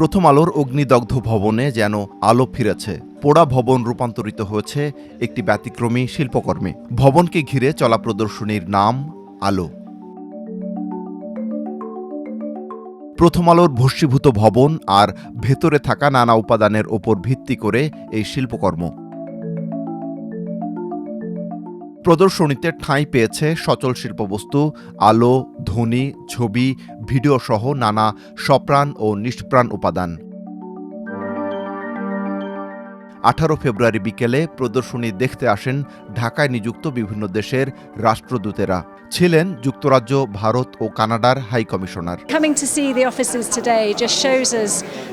প্রথম আলোর অগ্নিদগ্ধ ভবনে যেন আলো ফিরেছে। পোড়া ভবন রূপান্তরিত হয়েছে একটি ব্যতিক্রমী শিল্পকর্মে। ভবনকে ঘিরে চলা প্রদর্শনীর নাম, আলো। প্রথম আলোর ভস্মীভূত ভবন আর ভেতরে থাকা নানা উপাদানের ওপর ভিত্তি করে এই শিল্পকর্ম। প্রদর্শনীতে ঠাঁই পেয়েছে সচল শিল্পবস্তু, আলো ধ্বনি ছবি ভিডিও সহ নানা সপ্রাণ ও নিষ্প্রাণ উপাদান। আঠারো ফেব্রুয়ারি বিকেলে প্রদর্শনী দেখতে আসেন ঢাকায় নিযুক্ত বিভিন্ন দেশের রাষ্ট্রদূতেরা ছিলেন যুক্তরাজ্য ভারত ও কানাডার high commissioner Coming to see the offices today just shows us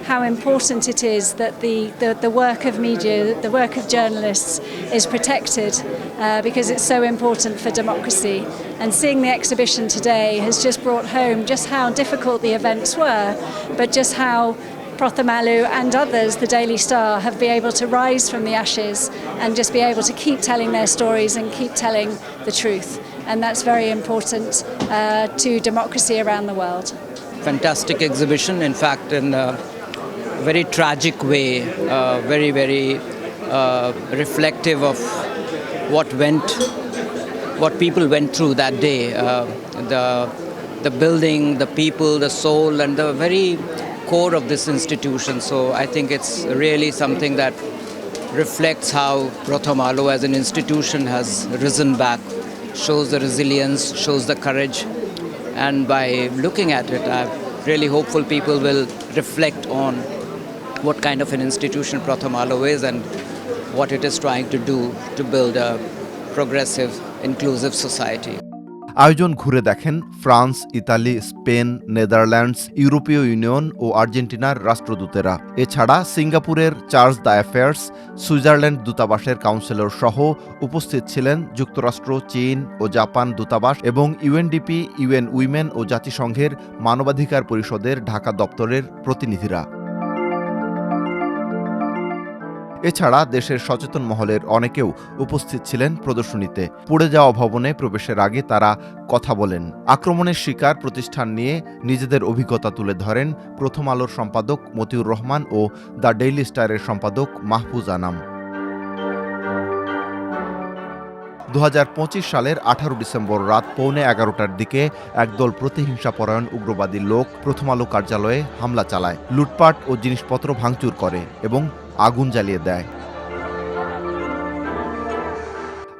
how important it is that the, the, the work of media, the work of journalists is protected uh, because it's so important for democracy. And seeing the exhibition today has just brought home just how difficult the events were, but just how Prothamalu and others, the Daily Star, have been able to rise from the ashes and just be able to keep telling their stories and keep telling the truth. And that's very important uh, to democracy around the world. fantastic exhibition. In fact, in a very tragic way, uh, very, very uh, reflective of what went, what people went through that day. Uh, the, the building, the people, the soul, and the very core of this institution. So I think it's really something that reflects how Pratham Alo as an institution has risen back, shows the resilience, shows the courage, and by looking at it, I'm really hopeful people will reflect on what kind of an institution Pratham Alo is and what it is trying to do to build a progressive, inclusive society. আয়োজন ঘুরে দেখেন France, Italy, Spain, Netherlands, ইউরোপীয় union ও আর্জেন্টিনার রাষ্ট্রদূতেরা। এছাড়া সিঙ্গাপুরের chargé the affairs, Switzerland দূতাবাসের কাউন্সিলর সহ উপস্থিত ছিলেন যুক্তরাষ্ট্র, চীন ও জাপান দূতাবাস এবং ইউএনডিপি, ইউএন উইমেন ও জাতিসংঘের মানবাধিকার পরিষদের ঢাকা দপ্তরের প্রতিনিধিরা। এছাড়া দেশের সচেতন মহলের অনেকেও উপস্থিত ছিলেন প্রদর্শনীতে। পুড়ে যাওয়া ভবনে প্রবেশের আগে তারা কথা বলেন। আক্রমণের শিকার প্রতিষ্ঠান নিয়ে নিজেদের অভিজ্ঞতা তুলে ধরেন প্রথম আলোর সম্পাদক মতিউর রহমান ও দ্য ডেইলি স্টারের সম্পাদক মাহফুজ আনাম। দু হাজার পঁচিশ সালের আঠারো ডিসেম্বর রাত পৌনে এগারোটার দিকে একদল প্রতিহিংসাপরায়ণ উগ্রবাদী লোক প্রথম আলো কার্যালয়ে হামলা চালায়, লুটপাট ও জিনিসপত্র ভাঙচুর করে এবং আগুন জ্বালিয়ে দেয়।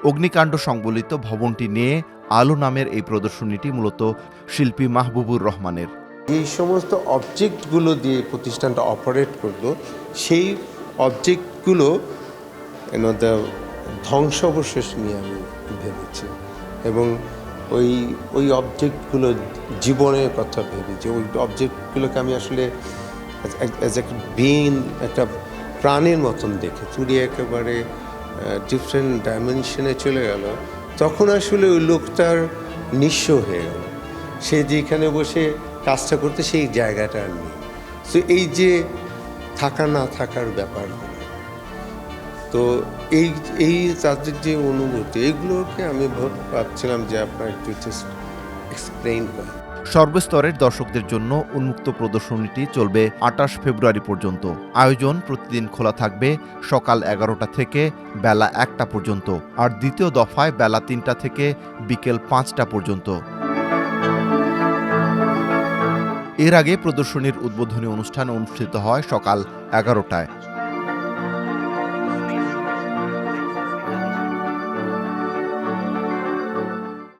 অগ্নিকাণ্ড সংবলিত ভবনটি নিয়ে আলো নামের এই প্রদর্শনীটি মূলত শিল্পী মাহবুবুর রহমানের। এই সমস্ত অবজেক্টগুলো দিয়ে প্রতিষ্ঠানটা অপারেট করল, সেই অবজেক্টগুলো ধ্বংসাবশেষ নিয়ে আমি ভেবেছি এবং ওই ওই অবজেক্টগুলো জীবনের কথা ভেবেছি। ওই অবজেক্টগুলোকে আমি আসলে অ্যাজ একটা বিন একটা প্রাণের মতন দেখে, চুরি একেবারে ডিফারেন্ট ডাইমেনশনে চলে গেল। তখন আসলে ওই লোকটার নিঃস্ব হয়ে গেল। সে যেখানে বসে কাজটা করতে, সেই জায়গাটা আর নেই। তো এই যে থাকা না থাকার ব্যাপার। তো এই এই তাদের যে অনুভূতি, এগুলোকে আমি ভাব- ভাবছিলাম যে আপনার একটু জাস্ট এক্সপ্লেইন করেন। সর্বস্তরের দর্শকদের জন্য উন্মুক্ত প্রদর্শনীটি চলবে আটাশ ফেব্রুয়ারি পর্যন্ত। আয়োজন প্রতিদিন খোলা থাকবে সকাল এগারোটা থেকে বেলা একটা পর্যন্ত আর দ্বিতীয় দফায় বেলা তিনটা থেকে বিকেল পাঁচটা পর্যন্ত। এর আগে প্রদর্শনীর উদ্বোধনী অনুষ্ঠান অনুষ্ঠিত হয় সকাল এগারোটায়।